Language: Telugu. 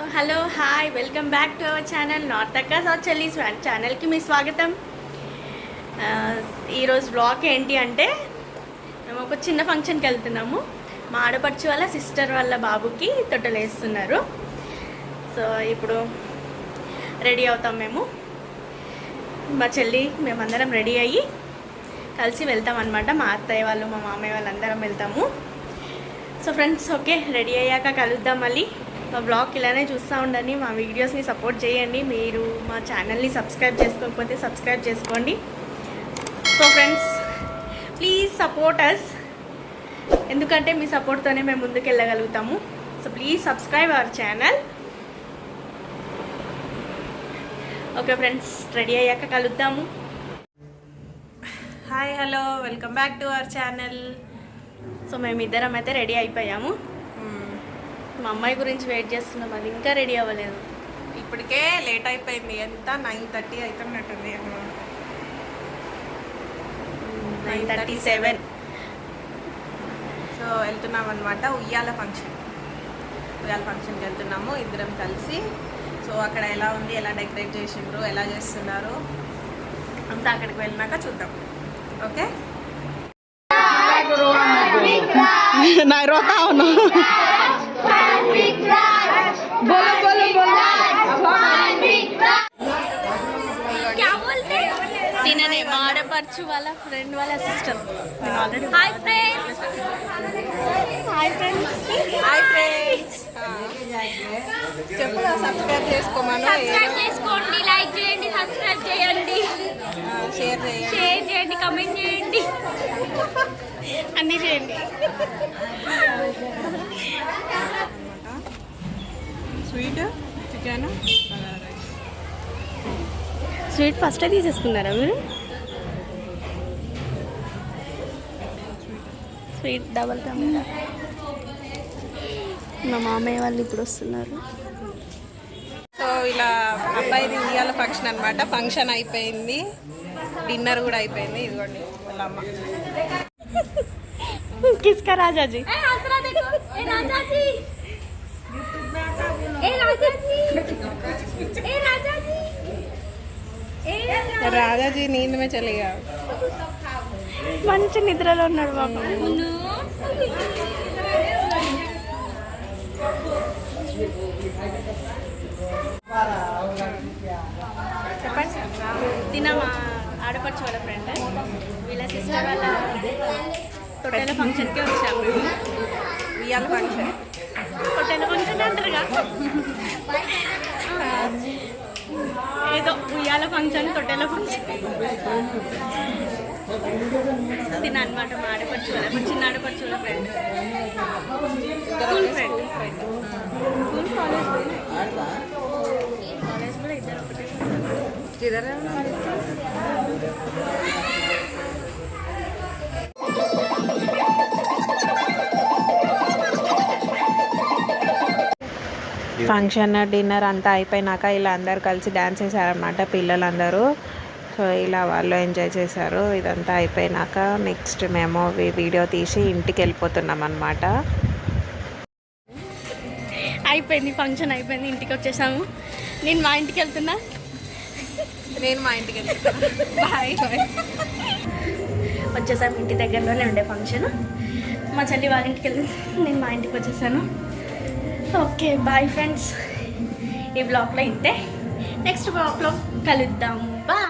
So hello hi welcome back to our channel north అక్కా సౌత్ చెల్లీస్ ఛానల్కి మీ స్వాగతం. ఈరోజు బ్లాగ్ ఏంటి అంటే మేము ఒక చిన్న ఫంక్షన్కి వెళ్తున్నాము. మా ఆడపడుచు వాళ్ళ సిస్టర్ వాళ్ళ బాబుకి తొట్టలు వేస్తున్నారు. సో ఇప్పుడు రెడీ అవుతాం మేము. మా చెల్లి మేమందరం రెడీ అయ్యి కలిసి వెళ్తాం అనమాట మా అత్తయ్య వాళ్ళు మా మామయ్య వాళ్ళందరం వెళ్తాము. సో ఫ్రెండ్స్ ఓకే రెడీ అయ్యాక కలుద్దాం మళ్ళీ. మా బ్లాగ్ ఇలానే చూస్తూ ఉండండి. మా వీడియోస్ని సపోర్ట్ చేయండి. మీరు మా ఛానల్ని సబ్స్క్రైబ్ చేసుకోకపోతే సబ్స్క్రైబ్ చేసుకోండి. So friends please support us ఎందుకంటే మీ సపోర్ట్తోనే మేము ముందుకు వెళ్ళగలుగుతాము. So please subscribe our channel okay friends ready అయ్యాక కలుద్దాము. Hi hello welcome back to our channel so మేము అయితే రెడీ అయిపోయాము. మా అమ్మాయి గురించి వెయిట్ చేస్తున్నాం. అది ఇంకా రెడీ అవ్వలేదు. ఇప్పటికే లేట్ అయిపోయింది. ఎంత? నైన్ థర్టీ అవుతున్నట్టుంది నైన్ థర్టీ సెవెన్ సో వెళ్తున్నాం అనమాట ఉయ్యాల ఫంక్షన్ ఉయ్యాల ఫంక్షన్కి వెళ్తున్నాము. ఇద్దరం కలిసి. సో అక్కడ ఎలా ఉంది? ఎలా డెకరేట్ చేసిండ్రు? ఎలా చేస్తున్నారు? అంతా అక్కడికి వెళ్ళినాక చూద్దాం. ఓకే నా రోతా ఉన్నా తిననే మా వాళ్ళ ఫ్రెండ్ వాళ్ళ sister already hi friends hi friends hi friends చెప్పు సబ్స్క్రైబ్ చేసుకోమను. సబ్స్క్రైబ్ చేసుకోండి లైక్ చేయండి సబ్స్క్రైబ్ చేయండి. షేర్ చేయండి షేర్ చేయండి కమెంట్ చేయండి. అన్నీ చేయండి. స్వీట్ చికెన్ స్వీట్ ఫస్టే తీసేసుకున్నారా మీరు? Sweet double tomato. మా మామయ్య వాళ్ళు ఇప్పుడు వస్తున్నారు. సో ఇలా అబ్బాయిది ఇవాళ ఫంక్షన్ అనమాట ఫంక్షన్ అయిపోయింది. డిన్నర్ కూడా అయిపోయింది. ఇదిగోండి అమ్మ. కిస్కా రాజాజీ. రాజాజీ. నీంద మే చలిగా. మంచి నిద్రలో ఉన్నాడు బాబు. చెప్పండి. తిన మా ఆడపడుచు వాళ్ళ ఫ్రెండ్ వీళ్ళ సిస్టర్ వాళ్ళ తొట్టెల ఫంక్షన్కి వచ్చాము. మేము ఇవాళ ఫంక్షన్ తొట్టెల ఫంక్షన్ అంటారుగా ఏదో ఉయ్యాల ఫంక్షన్ తొట్టెల ఫంక్షన్ తిన అనమాట మా ఆడపడుచు వాళ్ళ చిన్న ఆడపడుచు వాళ్ళ ఫ్రెండ్ ఫంక్షన్ డిన్నర్ అంతా అయిపోయినాక ఇలా అందరు కలిసి డ్యాన్స్ చేశారనమాట పిల్లలందరూ. సో ఇలా వాళ్ళు ఎంజాయ్ చేశారు. ఇదంతా అయిపోయినాక నెక్స్ట్ మేము వీడియో తీసి ఇంటికి వెళ్ళిపోతున్నాం అనమాట అయిపోయింది ఫంక్షన్ అయిపోయింది ఇంటికి వచ్చేసాము. నేను మా ఇంటికి వెళ్తున్నా. నేను మా ఇంటికి బాయ్. వచ్చేసాము ఇంటి దగ్గరలోనే ఉండే ఫంక్షన్. మా చెల్లి వాళ్ళ ఇంటికి వెళ్ళి నేను మా ఇంటికి వచ్చేసాను. Okay bye friends. ఈ బ్లాగ్లో ఇంతే. నెక్స్ట్ బ్లాగ్లో కలుద్దాము. బాయ్.